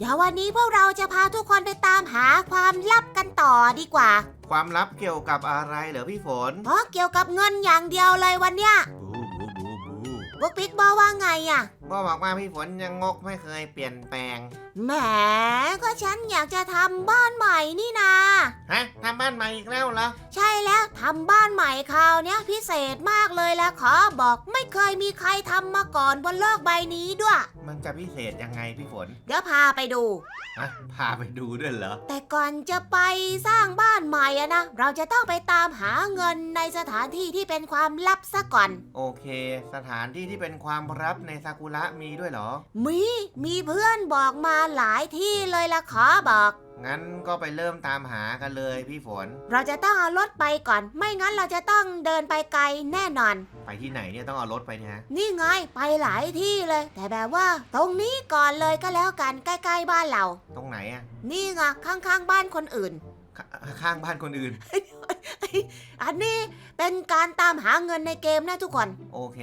เดี๋ยววันนี้พวกเราจะพาทุกคนไปตามหาความลับกันต่อดีกว่า ความลับเกี่ยวกับอะไรเหรอพี่ฝนเพราะเกี่ยวกับเงินอย่างเดียวเลยวันเนี้ยบูบูบูบูบุ๊กปิ๊กบอกว่าไงอะพ่อบอกว่าพี่ฝนยังงกไม่เคยเปลี่ยนแปลง แหมก็ฉันอยากจะทำบ้านใหม่นี่นา ฮะทำบ้านใหม่อีกแล้วเหรอ ใช่แล้วทำบ้านใหม่คราวเนี้ยพิเศษมากเลยละขอบอกไม่เคยมีใครทำมาก่อนบนโลกใบนี้ด้วย มันจะพิเศษยังไงพี่ฝนเดี๋ยวพาไปดู ฮะพาไปดูด้วยเหรอ แต่ก่อนจะไปสร้างบ้านใหม่อะนะ เราจะต้องไปตามหาเงินในสถานที่ที่เป็นความลับซะก่อน โอเค สถานที่ที่เป็นความลับในซากุระมีด้วยเหรอ มี มีเพื่อนบอกมาหลายที่เลยละขอบอก งั้นก็ไปเริ่มตามหากันเลยพี่ฝน เราจะต้องเอารถไปก่อน ไม่งั้นเราจะต้องเดินไปไกลแน่นอน ไปที่ไหนเนี่ยต้องเอารถไปเนี่ยฮะนี่ไงไปหลายที่เลย แต่แบบว่า ตรงนี้ก่อนเลยก็แล้วกันใกล้ๆบ้านเรา ตรงไหนอะนี่ไงข้างๆบ้านคนอื่น ขข้างบ้านคนอื่น อันนี้เป็นการตามหาเงินในเกมนะทุกคน โอเค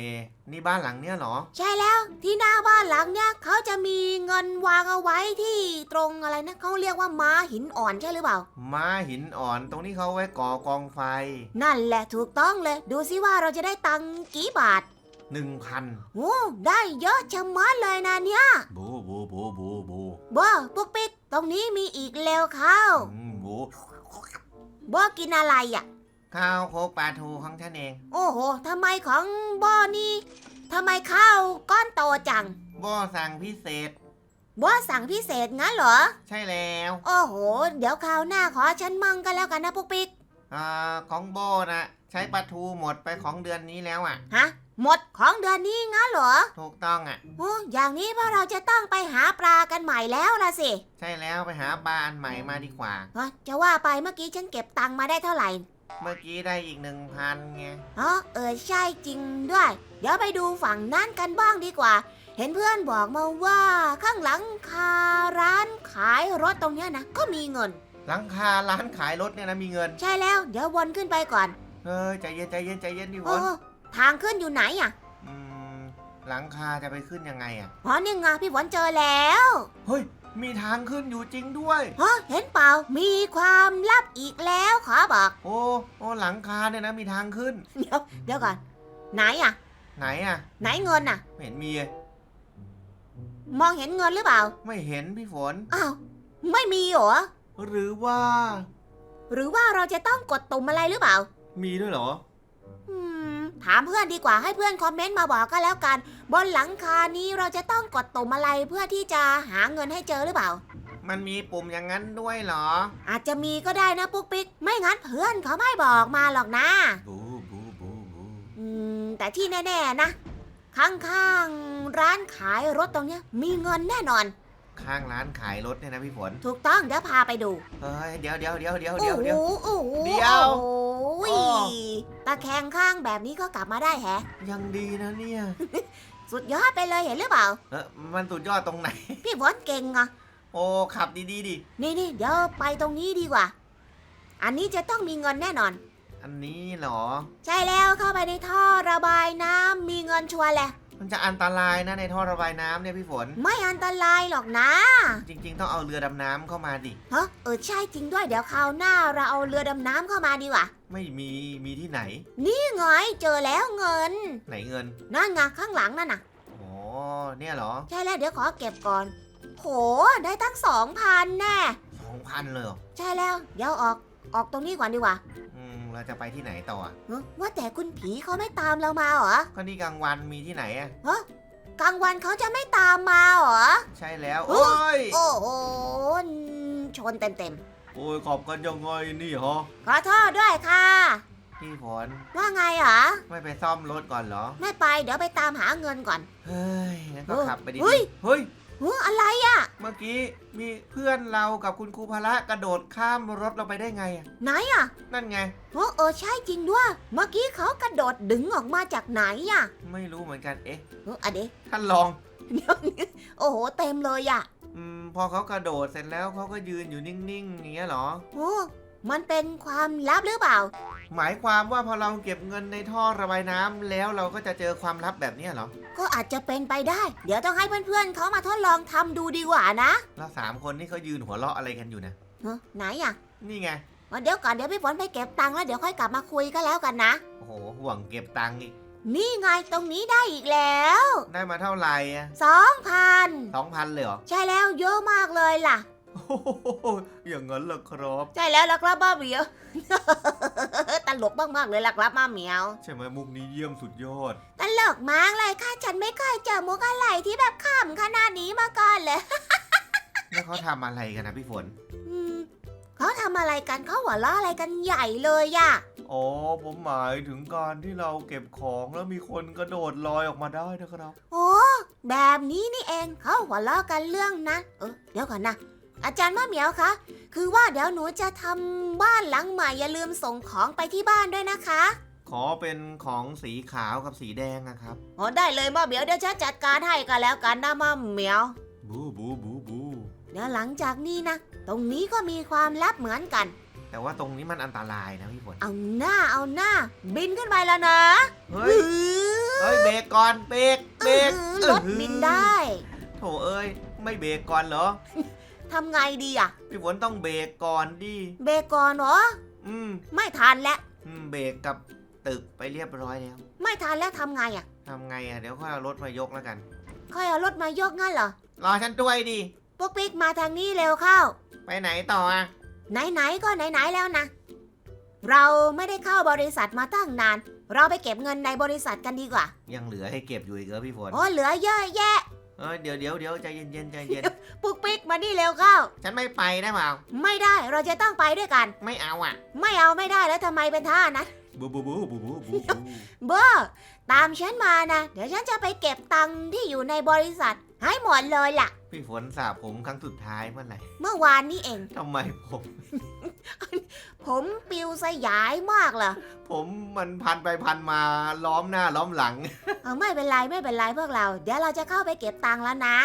นี่บ้านหลังเนี้ยเหรอ ใช่แล้วที่หน้าบ้านหลังเนี่ยเขาจะมีเงินวางเอาไว้ที่ตรงอะไรนะเขาเรียกว่าม้าหินอ่อนใช่หรือเปล่า ม้าหินอ่อนตรงนี้เขาไว้ก่อกองไฟ นั่นแหละถูกต้องเลย ดูสิว่าเราจะได้ตังค์กี่บาทหนึ่งพันโอ้ได้เยอะชะมัดเลยนะเนี่ยบูบูบูบูบูบอปุ๊กปิ๊กตรงนี้มีอีกเร็วเข้าอืม บูบอกินอะไรอะ ข้าวโคกปลาทูของฉันเองโอ้โหทำไมของบอนี่ทำไมข้าวก้อนโตจังบ่สั่งพิเศษบอสั่งพิเศษงั้นเหรอ ใช่แล้วโอ้โห เดี๋ยวคราวหน้าขอฉันมั่งกันแล้วกันนะปุ๊กปิ๊กอ่าของโบนะใช้ปลาทูหมดไปของเดือนนี้แล้วอะ ฮะ หมดของเดือนนี้งั้นเหรอถูกต้องอะ โอ้อย่างนี้พวกเราจะต้องไปหาปลากันใหม่แล้วล่ะสิใช่แล้วไปหาปลาอันใหม่มาดีกว่า เอ้อจะว่าไปเมื่อกี้ฉันเก็บตังค์มาได้เท่าไหร่เมื่อกี้ได้อีกหนึ่งพันไงอ๋อเออใช่จริงด้วย เดี๋ยวไปดูฝั่งนั้นกันบ้างดีกว่า เห็นเพื่อนบอกมาว่าข้างหลังคาร้านขายรถตรงเนี้ยนะก็มีเงิน หลังคาร้านขายรถเนี่ยนะมีเงิน ใช่แล้ว เดี๋ยววนขึ้นไปก่อน เฮ้ยใจเย็นใจเย็นใจเย็นพี่ฝโอ้น ทางขึ้นอยู่ไหนอะอืมหลังคาจะไปขึ้นยังไงอะ อ๋อนี่ไงพี่ฝนเจอแล้วเฮ้ย มีทางขึ้นอยู่จริงด้วย ฮะเห็นเปล่า มีความลับอีกแล้วขอบอก โอ้โอ้หลังคาเนี่ยนะมีทางขึ้น เดี๋ยวเดี๋ยวก่อน ไหนอะ ไหนอะ ไหนเงินอะ ไม่เห็นมีเลยมองเห็นเงินหรือเปล่า ไม่เห็นพี่ฝน อ้าว ไม่มีเหรอ หรือว่าหรือว่าเราจะต้องกดตุ่มอะไรหรือเปล่า มีด้วยเหรออืม ถามเพื่อนดีกว่าให้เพื่อนคอมเมนต์มาบอกก็แล้วกัน บนหลังคานี้เราจะต้องกดตุ่มอะไรเพื่อที่จะหาเงินให้เจอหรือเปล่า มันมีปุ่มอย่างนั้นด้วยเหรอ อาจจะมีก็ได้นะปุ๊กปิ๊กไม่งั้นเพื่อนเขาไม่บอกมาหรอกนะ บูบูบูบูอืมแต่ที่แน่ๆนะ ข้างๆร้านขายรถตรงเนี้ย มีเงินแน่นอน ข้างร้านขายรถเนี่ยนะพี่ฝน ถูกต้องเดี๋ยวพาไปดู เฮ้ยเดี๋ยวเดี๋ยวเดี๋ยวเดี๋ยวโอ้เดี๋ยวโหเดี๋ยว โอ้โหเดี๋ยวโอ้ยโอ้ ตะแคงข้างแบบนี้ก็กลับมาได้แฮะ ยังดีนะเนี่ยสุดยอดไปเลยเห็นหรือเปล่า เออมันสุดยอดตรงไหน พี่ฝนเก่งอะ โอ้ขับดีดีๆดิ นี่นี่เดี๋ยวไปตรงนี้ดีกว่า อันนี้จะต้องมีเงินแน่นอน อันนี้เหรอ ใช่แล้วเข้าไปในท่อระบายน้ำมีเงินชัวร์แหละ มันจะอันตรายนะในท่อระบายน้ำเนี่ยพี่ฝน ไม่อันตรายหรอกนะจริง ๆ ต้องเอาเรือดำน้ำเข้ามาดิ ฮะเออใช่จริงด้วยเดี๋ยวคราวหน้าเราเอาเรือดำน้ำเข้ามาดีกว่าไม่มีมีที่ไหน นี่ไงเจอแล้วเงินไหนเงินนั่นไงข้างหลังนั่นน่ะอ๋อเนี่ยเหรอใช่แล้วเดี๋ยวขอเก็บก่อน โหได้ตั้งสองพันแน่สองพันเลยเหรอใช่แล้วเดี๋ยวออกออกตรงนี้ก่อนดีกว่าอืม เราจะไปที่ไหนต่ออะเอ้อว่าแต่คุณผีเขาไม่ตามเรามาเหรอก็นี่กลางวันมีที่ไหนอะกลางวันเขาจะไม่ตามมาเหรอ ใช่แล้วเฮ้โอ้ยโอ้โหชนเต็มโอ้ยขอบกันยังไงนี่ฮะๆขอโทษด้วยค่ะ พี่ฝนว่าไงเหรอ ไม่ไปซ่อมรถก่อนเหรอ ไม่ไปเดี๋ยวไปตามหาเงินก่อน เฮ้ยงั้นก็เออขับไปดิเฮ้ย เฮ้ย หูอะไรอะเมื่อกี้มีเพื่อนเรากับคุณครูพละกระโดดข้ามรถเราไปได้ไงอะไหนอะนั่นไงโอ้เออใช่จริงด้วย เมื่อกี้เขากระโดดดึงออกมาจากไหนอะไม่รู้เหมือนกันเอ๊ะ เอออะเดยวท่านลองเดี๋ยวนี้โอ้โหเต็มเลยอะอืมพอเขากระโดดเสร็จแล้วเขาก็ยืนอยู่นิ่งๆอย่างเงี้ยเหรอ โอ้ มันเป็นความลับหรือเปล่า หมายความว่าพอเราเก็บเงินในท่อระบายน้ำแล้วเราก็จะเจอความลับแบบเนี้ยเหรอ ก็อาจจะเป็นไปได้ เดี๋ยวต้องให้เพื่อนๆเขามาทดลองทำดูดีกว่านะแล้วสามคนนี่เขายืนหัวเราะอะไรกันอยู่นะเฮ้ยไหนอะนี่ไงอ๋อเดี๋ยวก่อนเดี๋ยวพี่ฝนไปเก็บตังค์แล้วเดี๋ยวค่อยกลับมาคุยก็แล้วกันนะ โอ้โหห่วงเก็บตังค์อีก นี่ไงตรงนี้ได้อีกแล้วได้มาเท่าไหร่อะสองพันสองพันเลยเหรอ ใช่แล้วเยอะมากเลยล่ะ โอ้โหอย่างนั้นเหรอครับ ใช่แล้วล่ะครับบ้าเหมียว ตลกมากๆเลยล่ะครับมาเหมียว ใช่ไหมมุกนี้เยี่ยมสุดยอด ตลกมากเลยค่ะ ฉันไม่เคยเจอมุกอะไรที่แบบขำขนาดนี้มาก่อนเลย แล้วเขาทำอะไรกันนะพี่ฝน อืมเขาทำอะไรกันเขาหัวเราะอะไรกันใหญ่เลยอะอ๋อ ผมหมายถึงการที่เราเก็บของแล้วมีคนกระโดดลอยออกมาได้นะครับ โอ้แบบนี้นี่เองเขาหัวเราะกันเรื่องนั้นเออเดี๋ยวก่อนนะ อาจารย์มะเหมียวคะ คือว่าเดี๋ยวหนูจะทำบ้านหลังใหม่อย่าลืมส่งของไปที่บ้านด้วยนะคะขอเป็นของสีขาวกับสีแดงนะครับ อ๋อได้เลยมะเหมียวเดี๋ยวฉันจัดการให้ก็แล้วกันนะมะเหมียว บูบูบูบู เดี๋ยวหลังจากนี้นะ ตรงนี้ก็มีความลับเหมือนกัน แต่ว่าตรงนี้มันอันตรายนะพี่ฝนเอาหน้าเอาหน้า บินขึ้นไปแล้วนะเฮ้ย เฮ้ยเบรกก่อนเบรกเบรกอื้อหือรถบินได้ โถเอ้ย ไม่เบรกก่อนเหรอ ทำไงดีอะพี่ฝนต้องเบรกก่อนดิ เบรกก่อนเหรอ อืมไม่ทันแล้ว อืมเบรกกับตึกไปเรียบร้อยแล้วไม่ทันแล้วทำไงอะทำไงอะเดี๋ยวค่อยเอารถมายกแล้วกัน ค่อยเอารถมายกงั้นเหรอรอฉันด้วยดิ ปุ๊กปิ๊กมาทางนี้เร็วเข้า ไปไหนต่ออะ ไหนๆก็ไหนๆแล้วนะ เราไม่ได้เข้าบริษัทมาตั้งนาน เราไปเก็บเงินในบริษัทกันดีกว่า ยังเหลือให้เก็บอยู่อีกเหรอพี่ฝน โอ้เหลือเยอะแยะ เอ้ยเดี๋ยวเดี๋ยวเดี๋ยวใจเย็นเย็นๆใจเย็น ปุ๊กปิ๊กมานี่เร็วเข้า ฉันไม่ไปได้เปล่าไม่ได้เราจะต้องไปด้วยกัน ไม่เอาอะ ไม่เอาไม่ได้แล้วทำไมเป็นท่านะบูบูบูบูบูบูบูเบอร์ตามฉันมานะ เดี๋ยวฉันจะไปเก็บตังค์ที่อยู่ในบริษัท ให้หมดเลยล่ะ พี่ฝนสระผมครั้งสุดท้ายเมื่อไหร่เมื่อวานนี้เอง ทำไมผม ผมปิวสยายมากเลยผมมันพันไปพันมาล้อมหน้าล้อมหลัง เออไม่เป็นไรไม่เป็นไรพวกเรา เดี๋ยวเราจะเข้าไปเก็บตังค์แล้วนะ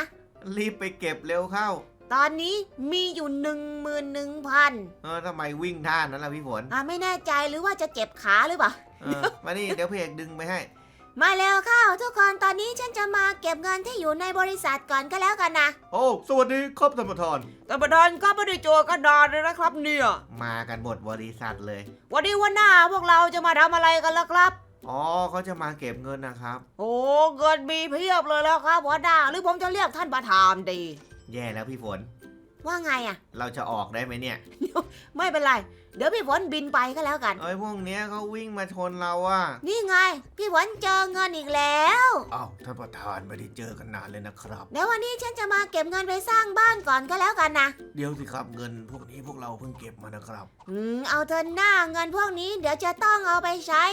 รีบไปเก็บเร็วเข้า ตอนนี้มีอยู่หนึ่งหมื่นหนึ่งพันเออทำไมวิ่งท่านั้นล่ะพี่ฝนอ่าไม่แน่ใจหรือว่าจะเจ็บขาหรือเปล่า เออมานี่เดี๋ยวเพกดึงไปให้ มาเร็วเข้าทุกคนตอนนี้ฉันจะมาเก็บเงินที่อยู่ในบริษัทก่อนก็แล้วกันนะ โอ้สวัสดีครับท่านประธาน แต่ประธานก็ไม่ได้เจอกันนานเลยนะครับเนี่ย มากันหมดบริษัทเลย วันนี้วันหน้าพวกเราจะมาทำอะไรกันล่ะครับ อ๋อเขาจะมาเก็บเงินนะครับ โอ้เงินมีเพียบเลยแล้วครับหัวหน้าหรือผมจะเรียกท่านประธานดี แย่แล้วพี่ฝน ว่าไงอะเราจะออกได้ไหมเนี่ย ไม่เป็นไร เดี๋ยวพี่ฝนบินไปก็แล้วกัน เอ้ยพวกเนี้ยเขาวิ่งมาชนเราอะนี่ไง พี่ฝนเจอเงินอีกแล้ว อ้าวท่านประธานไม่ได้เจอกันนานเลยนะครับ เดี๋ยววันนี้ฉันจะมาเก็บเงินไปสร้างบ้านก่อนก็แล้วกันนะ เดี๋ยวสิครับเงินพวกนี้พวกเราเพิ่งเก็บมานะครับ อืม เอาเธอหน้าเงินพวกนี้เดี๋ยวจะต้องเอาไปใช้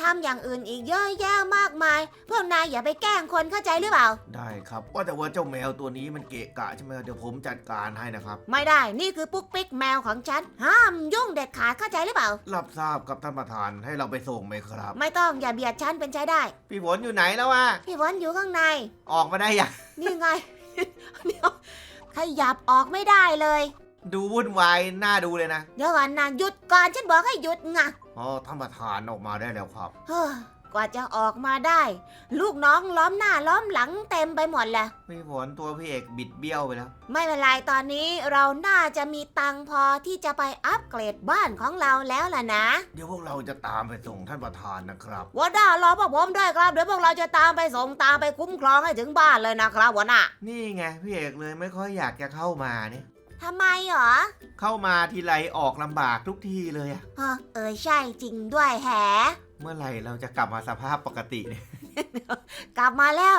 ทำอย่างอื่นอีกเยอะแยะมากมาย พวกนายอย่าไปแกล้งคนเข้าใจหรือเปล่า ได้ครับว่าแต่ว่าเจ้าแมวตัวนี้มันเกะกะใช่ไหมเดี๋ยวผมจัดการให้นะครับ ไม่ได้ นี่คือปุ๊กปิ๊กแมวของฉัน ห้ามยุ่งเด็ดขาดเข้าใจหรือเปล่า รับทราบกับท่านประธานให้เราไปส่งไหมครับ ไม่ต้องอย่าเบียดฉันเป็นใช้ได้ พี่ฝนอยู่ไหนแล้ววะพี่ฝนอยู่ข้างใน ออกมาได้ยังนี่ไง เดี๋ยวขยับออกไม่ได้เลย ดูวุ่นวายน่าดูเลยนะเดี๋ยวก่อนนะหยุดก่อนฉันบอกให้หยุดไงอ๋อท่านประธานออกมาได้แล้วครับ เฮ้อ กว่าจะออกมาได้ ลูกน้องล้อมหน้าล้อมหลังเต็มไปหมดเลยพี่ฝนตัวพี่เอกบิดเบี้ยวไปแล้ว ไม่เป็นไรตอนนี้เราน่าจะมีตังค์พอที่จะไปอัปเกรดบ้านของเราแล้วล่ะนะ เดี๋ยวพวกเราจะตามไปส่งท่านประธานนะครับ หัวหน้ารอพวกผมด้วยครับ เดี๋ยวพวกเราจะตามไปส่งตามไปคุ้มครองให้ถึงบ้านเลยนะครับหัวหน้านี่ไงพี่เอกเลยไม่ค่อยอยากจะเข้ามาเนี่ย ทำไมหรอเข้ามาทีไรออกลำบากทุกทีเลยอะ ฮะเออใช่จริงด้วยแฮะ เมื่อไหร่เราจะกลับมาสภาพปกติเนี่ย กลับมาแล้ว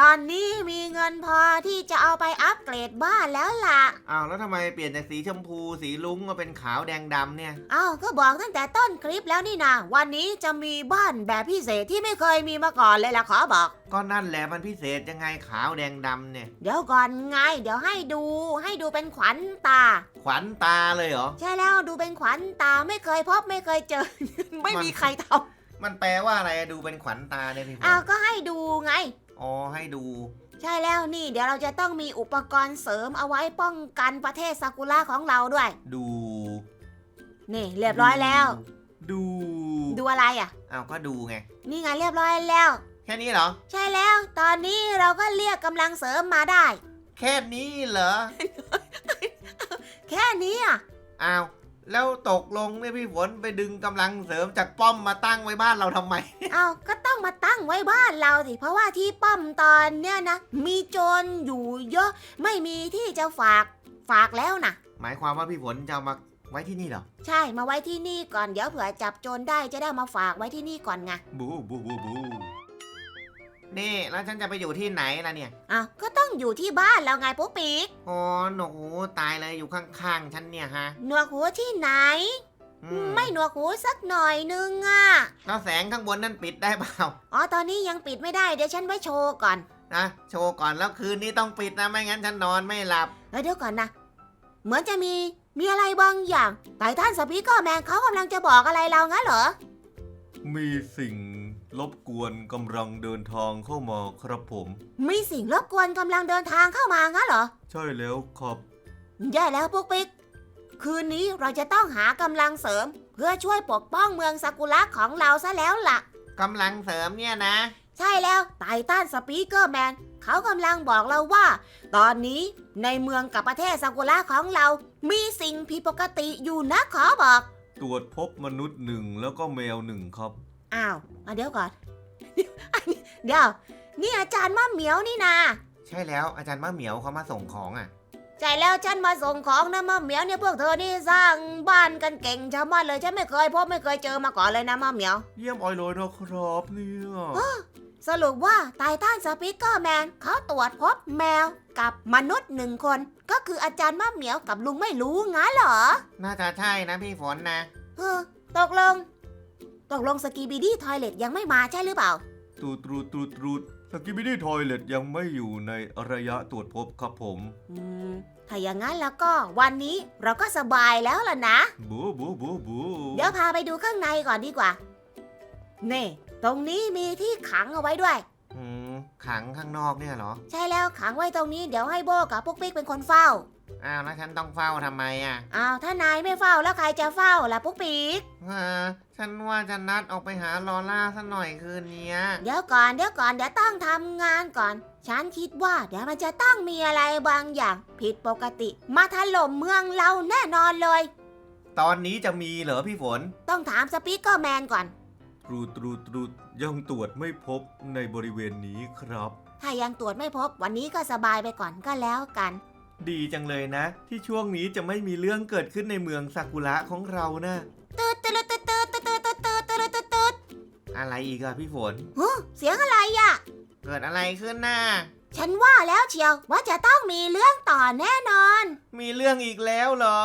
ตอนนี้มีเงินพอที่จะเอาไปอัปเกรดบ้านแล้วล่ะ อ้าวแล้วทำไมเปลี่ยนจากสีชมพูสีลุ้งมาเป็นขาวแดงดำเนี่ย เอ้าก็บอกตั้งแต่ต้นคลิปแล้วนี่นะวันนี้จะมีบ้านแบบพิเศษที่ไม่เคยมีมาก่อนเลยล่ะขอบอก ก็นั่นแหละมันพิเศษยังไงขาวแดงดำเนี่ย เดี๋ยวก่อนไง เดี๋ยวให้ดู ให้ดูเป็นขวัญตา ขวัญตาเลยเหรอ ใช่แล้วดูเป็นขวัญตาไม่เคยพบไม่เคยเจอ ไม่มีใครท มันแปลว่าอะไรอะดูเป็นขวัญตาเนี่ยพี่ฝำอ้าวนก็ให้ดูไง อ๋อให้ดู ใช่แล้วนี่ เดี๋ยวเราจะต้องมีอุปกรณ์เสริมเอาไว้ป้องกันประเทศซากุระของเราด้วย ดูนี่เรียบร้อยแล้ว ดูดูอะไรอะเอาก็ดูไง นี่ไงเรียบร้อยแล้ว แค่นี้เหรอ ใช่แล้ว ตอนนี้เราก็เรียกกำลังเสริมมาได้ แค่นี้เหรอ แค่นี้อะ อ้าว แล้วตกลงเนี่ยพี่ฝนไปดึงกำลังเสริมจากป้อมมาตั้งไว้บ้านเราทำไม เอาก็ต้องมาตั้งไว้บ้านเราสิเพราะว่าที่ป้อมตอนเนี้ยนะ มีโจรอยู่เยอะ ไม่มีที่จะฝากฝากแล้วนะหมายความว่าพี่ฝนจะเอามาไว้ที่นี่เหรอ ใช่มาไว้ที่นี่ก่อนเดี๋ยวเผื่อจับโจรได้จะได้เอามาฝากไว้ที่นี่ก่อนไง บูบูบูบู นี่แล้วฉันจะไปอยู่ที่ไหนล่ะเนี่ยอะก็ต้องอยู่ที่บ้านแล้วไงปุ๊กปิ๊กอ๋อหนูตายเลยอยู่ข้างๆฉันเนี่ยฮะหนวกหูที่ไหน อืไม่หนวกหูสักหน่อยนึงอะแล้วแสงข้างบนนั่นปิดได้เปล่าอ๋อตอนนี้ยังปิดไม่ได้เดี๋ยวฉันไว้โชว์ก่อนนะโชว์ก่อนแล้วคืนนี้ต้องปิดนะไม่งั้นฉันนอนไม่หลับ เอ้ยเดี๋ยวก่อนนะ เหมือนจะมีมีอะไรบางอย่างไททันสปีกเกอร์แมนเขากำลังจะบอกอะไรเรางั้นเหรอ มีสิ่งรบกวนกำลังเดินทางเข้ามาครับผม มีสิ่งรบกวนกำลังเดินทางเข้ามางั้นเหรอ ใช่แล้วครับแย่แล้วปุ๊กปิ๊ก คืนนี้เราจะต้องหากำลังเสริม เพื่อช่วยปกป้องเมืองซากุระของเราซะแล้วล่ะ กำลังเสริมเนี่ยนะ ใช่แล้วไททันสปีกเกอร์แมนเขากำลังบอกเราว่า ตอนนี้ในเมืองกับประเทศซากุระของเรา มีสิ่งผิดปกติอยู่นะขอบอก ตรวจพบมนุษย์หนึ่งแล้วก็แมวหนึ่งครับ อ้าวเอาเดี๋ยวก่อน เดี๋ยว นี่อาจารย์มะเหมียวนี่นา ใช่แล้วอาจารย์มะเหมียวเขามาส่งของอะ ใช่แล้วฉันมาส่งของนะมะเหมียวเนี่ยพวกเธอนี่สร้างบ้านกันเก่งชะมัดเลยฉันไม่เคยพบไม่เคยเจอมาก่อนเลยนะมะเหมียว เยี่ยมออยเลยนะครับเนี่ย สรุปว่าไททันสปีกเกอร์แมนเขาตรวจพบแมวกับมนุษย์หนึ่งคน ก็คืออาจารย์มะเหมียวกับลุงไม่รู้งั้นเหรอน่าจะใช่นะพี่ฝนนะ เออตกลง ตกลงสกีบีดี้ทอยเลตยังไม่มาใช่หรือเปล่า ตรูดตรูดตรูดตรูดสกิบิดี้ทอยเลตยังไม่อยู่ในระยะตรวจพบครับผม อืม ถ้าอย่างนั้นแล้วก็วันนี้เราก็สบายแล้วล่ะนะ บูบูบูบูเดี๋ยวพาไปดูข้างในก่อนดีกว่า นี่ ตรงนี้มีที่ขังเอาไว้ด้วย อืมขังข้างนอกเนี่ยเหรอ ใช่แล้วขังไว้ตรงนี้เดี๋ยวให้โบกับปุ๊กปิ๊กเป็นคนเฝ้า อ้าวแล้วฉันต้องเฝ้าทำไมอะอ้าวถ้านายไม่เฝ้าแล้วใครจะเฝ้าล่ะปุ๊กปิ๊กฮะฉันว่าจะนัดออกไปหาลอล่าสักหน่อยคืนเนี้ย เดี๋ยวก่อนเดี๋ยวก่อนเดี๋ยวต้องทำงานก่อน ฉันคิดว่าเดี๋ยวมันจะต้องมีอะไรบางอย่าง ผิดปกติ มาถล่มเมืองเราแน่นอนเลย ตอนนี้จะมีเหรอพี่ฝน ต้องถามสปีกเกอร์แมนก่อนต รูดตรูดตรูดยังตรวจไม่พบในบริเวณนี้ครับ ถ้ายังตรวจไม่พบวันนี้ก็สบายไปก่อนก็แล้วกัน ดีจังเลยนะ ที่ช่วงนี้จะไม่มีเรื่องเกิดขึ้นในเมืองซากุระของเรานะตืดตืดตืดตืดตืดตืดตืดตืดตืดตืดอะไรอีกอะพี่ฝนฮึเสียงอะไรอะเกิดอะไรขึ้นน่ะฉันว่าแล้วเชียวว่าจะต้องมีเรื่องต่อแน่นอน มีเรื่องอีกแล้วเหรอ